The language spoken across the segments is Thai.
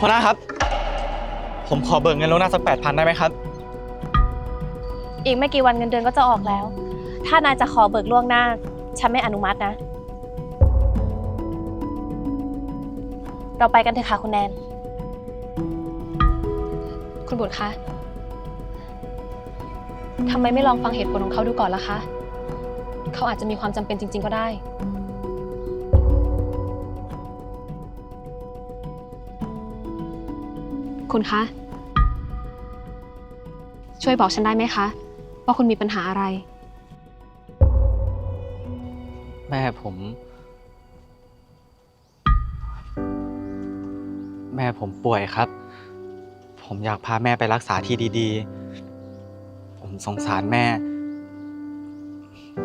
หัวหน้าครับ ผมขอเบิกเงินล่วงหน้าสักแปดพันได้ไหมครับ อีกไม่กี่วันเงินเดือนก็จะออกแล้ว ถ้านายจะขอเบิกล่วงหน้า ฉันไม่อนุมัตินะ เราไปกันเถอะค่ะคุณแนน คุณบุตรคะทำไมไม่ลองฟังเหตุผลของเขาดูก่อนล่ะคะ เขาอาจจะมีความจำเป็นจริง ๆ ก็ได้ คุณคะ ช่วยบอกฉันได้ไหมคะ ว่าคุณมีปัญหาอะไร แม่ผม แม่ผมป่วยครับ ผมอยากพาแม่ไปรักษาที่ดีๆ ผมสงสารแม่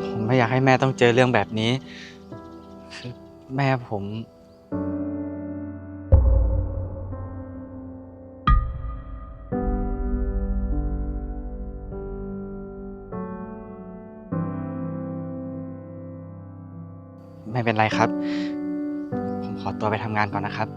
ผมไม่อยากให้แม่ต้องเจอเรื่องแบบนี้คือแม่ผม ไม่เป็นไรครับ ผมขอตัวไปทำงานก่อนนะครับ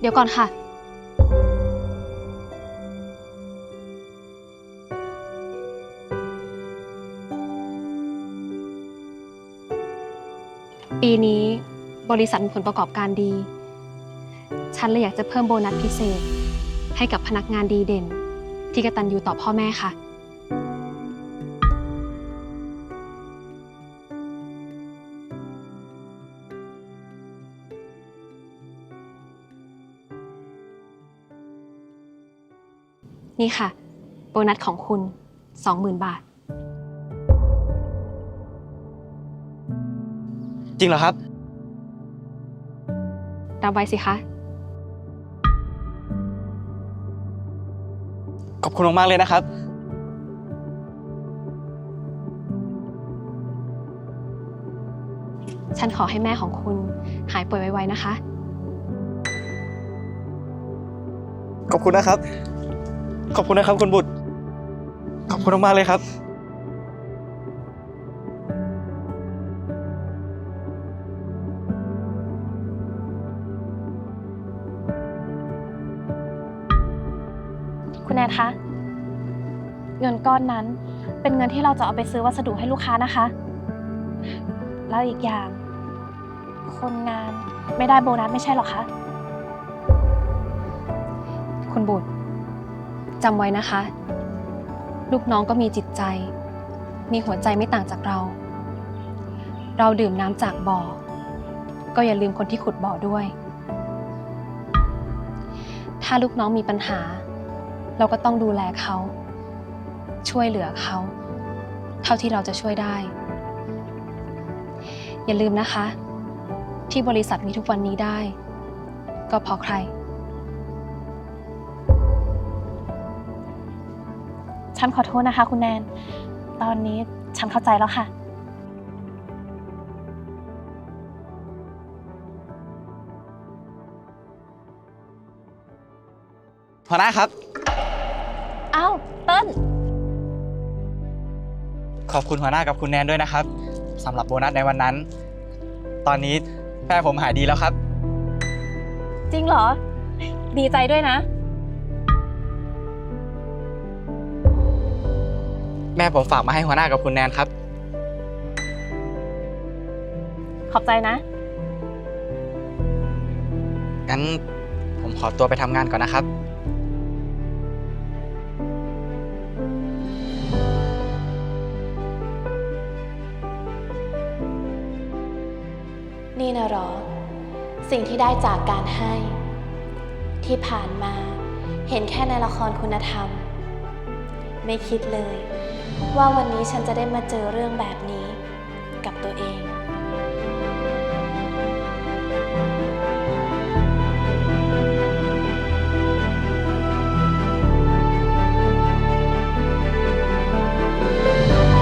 เดี๋ยวก่อนค่ะ ปีนี้บริษัทมีผลประกอบการดี ฉันเลยอยากจะเพิ่มโบนัสพิเศษ ให้กับพนักงานดีเด่น ที่กตัญญูต่อพ่อแม่ค่ะ นี่ค่ะ โบนัสของคุณ 20,000 บาท จริงเหรอครับ รับไว้สิคะ ขอบคุณมากๆเลยนะครับ ฉันขอให้แม่ของคุณหายป่วยไวๆนะคะ ขอบคุณนะครับ ขอบคุณนะครับคุณบุตร ขอบคุณมากๆเลยครับ คุณแนนคะ เงินก้อนนั้นเป็นเงินที่เราจะเอาไปซื้อวัสดุให้ลูกค้านะคะ แล้วอีกอย่าง คนงานไม่ได้โบนัสไม่ใช่หรอคะ คุณบุตรจำไว้นะคะ ลูกน้องก็มีจิตใจ มีหัวใจไม่ต่างจากเรา เราดื่มน้ำจากบ่อ ก็อย่าลืมคนที่ขุดบ่อด้วย ถ้าลูกน้องมีปัญหา เราก็ต้องดูแลเขา ช่วยเหลือเขา เท่าที่เราจะช่วยได้ อย่าลืมนะคะ ที่บริษัทมีทุกวันนี้ได้ ก็เพราะใคร ฉันขอโทษนะคะ คุณแนน ตอนนี้ฉันเข้าใจแล้วค่ะ หัวหน้าครับ อ้าวเติ้ลขอบคุณหัวหน้ากับคุณแนนด้วยนะครับสำหรับโบนัสในวันนั้น ตอนนี้แม่ผมหายดีแล้วครับ จริงเหรอ ดีใจด้วยนะ แม่ผมฝากมาให้หัวหน้ากับคุณแนนครับ ขอบใจนะ งั้นผมขอตัวไปทำงานก่อนนะครับ นี่นะหรอ สิ่งที่ได้จากการให้ ที่ผ่านมาเห็นแค่ในละครคุณธรรม ไม่คิดเลย ว่าวันนี้ฉันจะได้มาเจอเรื่องแบบนี้กับตัวเอง